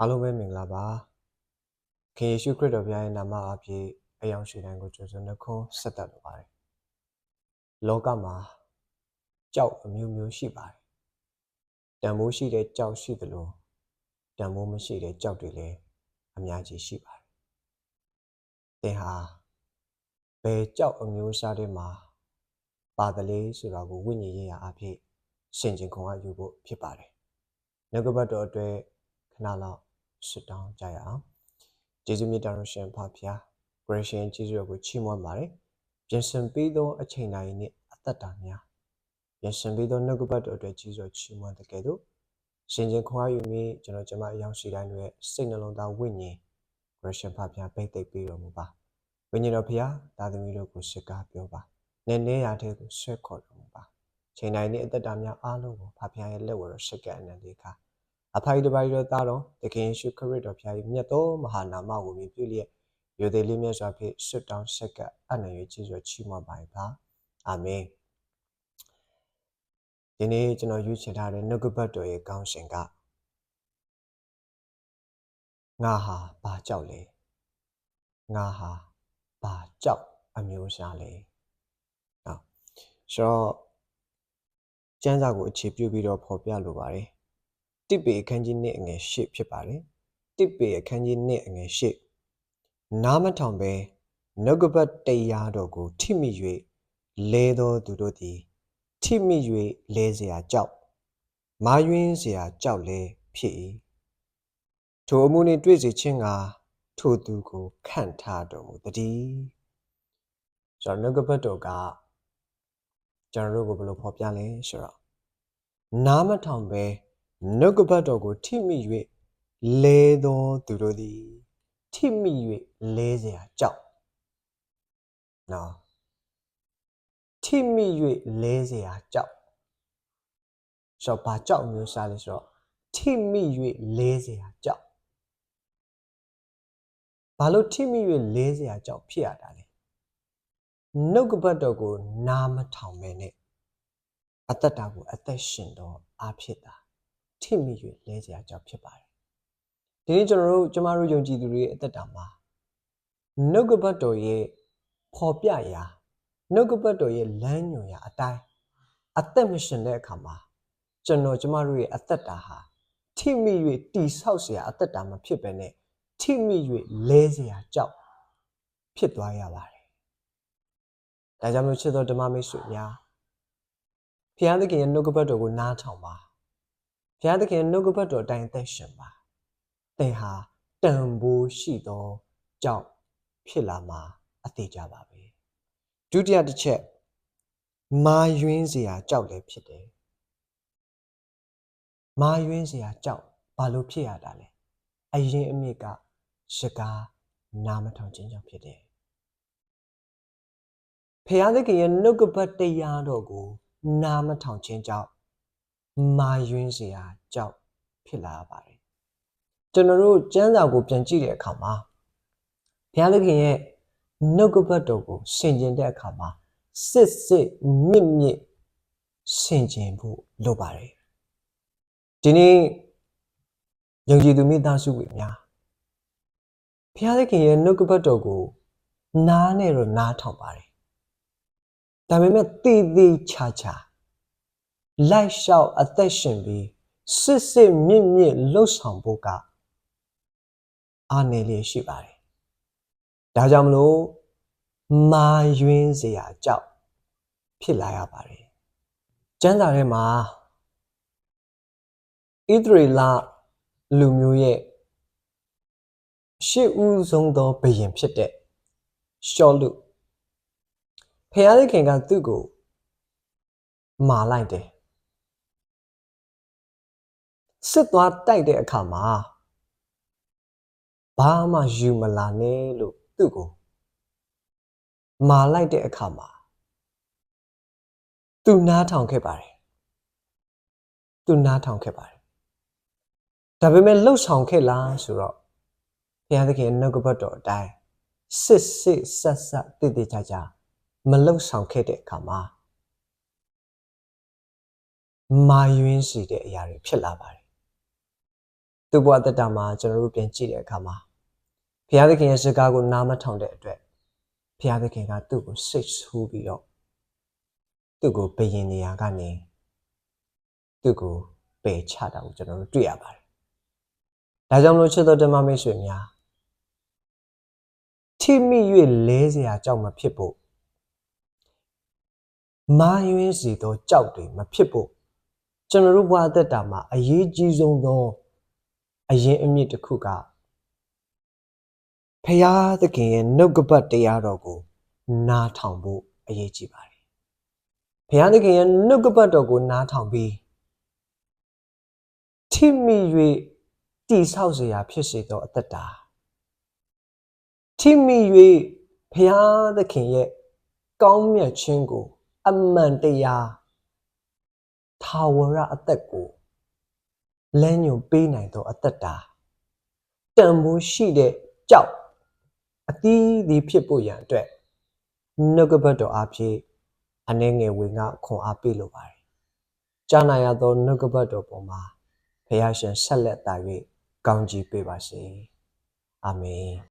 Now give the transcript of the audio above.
အားလုံးပဲမင်္ဂလာပါခင်ယေရှုခရစ်တော်ဘုရားရဲ့နာမအဖြစ်အယောင်ရှိတိုင်းကိုကြိုဆိုနှုတ်ခွန်းဆက်တတ်လိုပါတယ်လောကမှာကြောက်အမျိုးမျိုးရှိပါတယ်တန်ဖိုးရှိတဲ့ကြောက်ရှိသလိုတန်ဖိုးမရှိတဲ့ကြောက်တွေလည်းအများကြီးရှိပါတယ်သင်ဟာဘယ်ကြောက်အမျိုးအစားတွေမှာပါတယ်လေဆိုတာကိုဝိညာဉ်ရေးရာအဖြစ်ရှင်းကျင်ခွန်အားယူဖို့ဖြစ်ပါတယ်နှုတ်ကပတ်တော်အတွက်ခဏလောက် ဆွတောင်းကြရအောင်ကျေးဇူးမြတ်တော်ရှင်ဖဖျားဂရရှင်ကျေးဇူးတော်ကိုချီးမွမ်းပါတယ်ပြင်ဆင်ပေးသောအချိန်တိုင်းနှင့်အသက်တာများပြင်ဆင်ပေးသောနှုတ်ကပတ်တော်အတွက်ကျေးဇူးတော်ချီးမွမ်းတဲ့ကဲ့သို့ရှင်ကျင်ခွန်အားယူမိကျွန်တော်ကျမအယောင်ရှိတိုင်းတွေစိတ်နှလုံးသားဝိညာဉ်ဂရရှင်ဖဖျားပိတ်သိပ်ပေးတော်မူပါဝိညာဉ်တော်ဖျားသာသမီတို့ကိုစကားပြောပါနည်းနည်းရာတဲ့ကိုဆွဲခေါ်တော်မူပါချိန်တိုင်းနှင့်အသက်တာများအားလုံးကိုဖဖျားရဲ့လက်ဝဲတော်ရှိကအနန္တေခါ အဖိုင်တပိုင်တော်သားတော်သခင်ယေရှုခရစ်တော်ဖျား၏မြတ်သောမဟာနာမကိုမြည်ပြုလျက်ရိုသေလေးမြတ်စွာဖြင့်ဆွတ်တောင်းဆက်ကအနံ့၍ကျေးဇူးချီးမွမ်းပါ၏ပါအာမင်ဒီနေ့ကျွန်တော်ရွေးချယ်ထားတဲ့နှုတ်ကပတ်တော်ရဲ့ကောင်းစဉ်ကငါဟာဘာကြောက်လဲငါဟာဘာကြောက်အမျိုးရှားလဲနော်ဆိုတော့ကျမ်းစာကိုအခြေပြုပြီးတော့ဖော်ပြလိုပါတယ် တစ်ပေအခန်းကြီး1အငယ်8ဖြစ်ပါတယ်တစ်ပေအခန်းကြီး1အငယ်8နားမထောင်ပဲနှုတ်ကပတ်တရားတော်ကိုထိမိ၍လဲသောသူတို့သည်ထိမိ၍လဲเสียကြောက်မာယွင်းเสียကြောက်လဲဖြစ်၏ထိုအမှုနှင့်တွေ့စေခြင်းကထိုသူကိုခန့်ထားတော်မူတည်းဆိုတော့နှုတ်ကပတ်တော်ကကျွန်တော်တို့ကိုဘယ်လိုဖော်ပြလဲဆိုတော့နားမထောင်ပဲ နှုတ်ကပတ်တော်ကိုထိမိ၍လဲသောသူတို့သည်ထိမိ၍လဲเสียကြောက်နော်ထိမိ၍လဲเสียကြောက်ဆိုတော့ဘာကြောက်မျိုးစားလဲဆိုတော့ထိမိ၍လဲเสียကြောက်ဘာလို့ထိမိ၍လဲเสียကြောက်ဖြစ်ရတာလဲနှုတ်ကပတ်တော်ကိုနားမထောင်ပဲနဲ့အသက်တာကိုအသက်ရှင်တော့အားဖြစ်တာ ထိမိ၍လဲเสียကြောက်ဖြစ်ပါတယ်ဒီနေ့ကျွန်တော်တို့ကျမတို့ယုံကြည်သူတွေရဲ့အသက်တာမှာနှုတ်ကပတ်တော်ရဲ့ပေါ်ပြရာနှုတ်ကပတ်တော်ရဲ့လမ်းညွှန်ရာအတိုင်းအသက်မရှင်တဲ့အခါမှာကျွန်တော်ကျမတို့ရဲ့အသက်တာဟာထိမိ၍တိဆောက်เสียအသက်တာမဖြစ်ပဲနဲ့ထိမိ၍လဲเสียကြောက်ဖြစ်သွားရပါတယ်။ဒါကြောင့်မလို့ချစ်တော်ဓမ္မမိတ်ဆွေများဘုရားသခင်ရဲ့နှုတ်ကပတ်တော်ကိုနားထောင်ပါ ဘုရားသခင်နှုတ်ကပတ်တော်တိုင်းသက်ရှင်ပါသင်ဟာတန်ဖိုးရှိသောကြောင့်ဖြစ်လာမှာအသေးကြပါပဲဒုတိယတစ်ချက်မာယွင်းစရာကြောက်လည်းဖြစ်တယ်မာယွင်းစရာကြောက်ဘာလို့ဖြစ်ရတာလဲအရင်အမြစ်ကရှကားနာမထောင်ခြင်းကြောင့်ဖြစ်တယ်ဖျားသခင်ရဲ့နှုတ်ကပတ်တရားတော်ကို နာမထောင်ခြင်းကြောင့် မာယွင်းစရာကြောက်ဖြစ်လာပါတယ်ကျွန်တော်တို့ကျမ်းစာကိုပြန်ကြည့်တဲ့အခါမှာဘုရားသခင်ရဲ့နှုတ်ကပတ်တော်ကိုဆင်ခြင်တဲ့အခါမှာစစ်စစ်မြင့်မြင့်ဆင်ခြင်ဖို့လိုပါတယ်ဒီနေ့ယုံကြည်သူမိသားစုတွေများဘုရားသခင်ရဲ့နှုတ်ကပတ်တော်ကိုနားနဲ့တော့နားထောင်ပါတယ်ဒါပေမဲ့တည်တည်ချာချာ လိုက်လျှောက်အသက်ရှင်ပြီးစစ်စစ်မြင့်မြင့်လှုပ်ဆောင်ဖို့ကအာနယ်လေးရှိပါတယ်။ဒါကြောင့်မလို့မာယွင်းစရာကြောက်ဖြစ်လာရပါတယ်။ကျမ်းစာထဲမှာဣသရေလလူမျိုးရဲ့ရှစ်ဦးဆုံးသောဘယင်ဖြစ်တဲ့ရှောလုဖျားသခင်ကသူ့ကိုမာလိုက်တယ် စစ်သွားတိုက်တဲ့အခါမှာဘာမှယူမလာနဲ့လို့သူ့ကိုမာလိုက်တဲ့အခါမှာသူနားထောင်ခဲ့ပါတယ်သူနားထောင်ခဲ့ပါတယ်ဒါပေမဲ့လှုပ်ဆောင်ခဲ့လားဆိုတော့ဘုရားသခင်နှုတ်ကပတ်တော်အတိုင်းစစ်စစ်ဆက်ဆက်တည်တည်ကြကြမလှုပ်ဆောင်ခဲ့တဲ့အခါမှာမာယွင်းစီတဲ့အရာတွေဖြစ်လာပါတယ် သူ့ဘဝတက်တာမှာကျွန်တော်တို့ပြန်ကြည့်တဲ့အခါမှာဘုရားသခင်ရဲ့စကားကိုနားမထောင်တဲ့အတွက်ဘုရားသခင်ကသူ့ကိုစိတ်ဆိုးပြီးတော့သူ့ကိုဘယင်နေရာကနေသူ့ကိုပယ်ချတာကိုကျွန်တော်တို့တွေ့ရပါတယ်။ဒါကြောင့်မလို့ချစ်တော်ဓမ္မမိတ်ဆွေများထိမိ၍လဲเสียကြောက်မဖြစ်ဖို့မာယွင်းစီသောကြောက်တွေမဖြစ်ဖို့ကျွန်တော်တို့ဘဝအသက်တာမှာအရေးကြီးဆုံးသော အရင်အမြစ်တစ်ခုကဖရာသခင်ရဲ့နှုတ်ကပတ်တရားတော်ကိုနားထောင်ဖို့အရေးကြီးပါတယ်ဖရာသခင်ရဲ့နှုတ်ကပတ်တော်ကိုနားထောင်ပြီးထိမိ၍တိဆောက်เสียဖြစ်စေသောအသက်တာထိမိ၍ဖရာသခင်ရဲ့ကောင်းမြတ်ခြင်းကိုအမှန်တရားထာဝရအသက်ကို လမ်းညွန်ပေးနိုင်သောအသက်တာတန်ဖိုးရှိတဲ့ကြောက်အသီးသီးဖြစ်ဖို့ရန်အတွက်နှုတ်ကပတ်တော်အဖြစ်အနေငယ်ဝင်ကခွန်အားပေးလိုပါတယ်။ကြားနာရသောနှုတ်ကပတ်တော်ပေါ်မှာဖခင်ရှင်ဆက်လက်တာ၍ကောင်းချီးပေးပါစေ။အာမင်။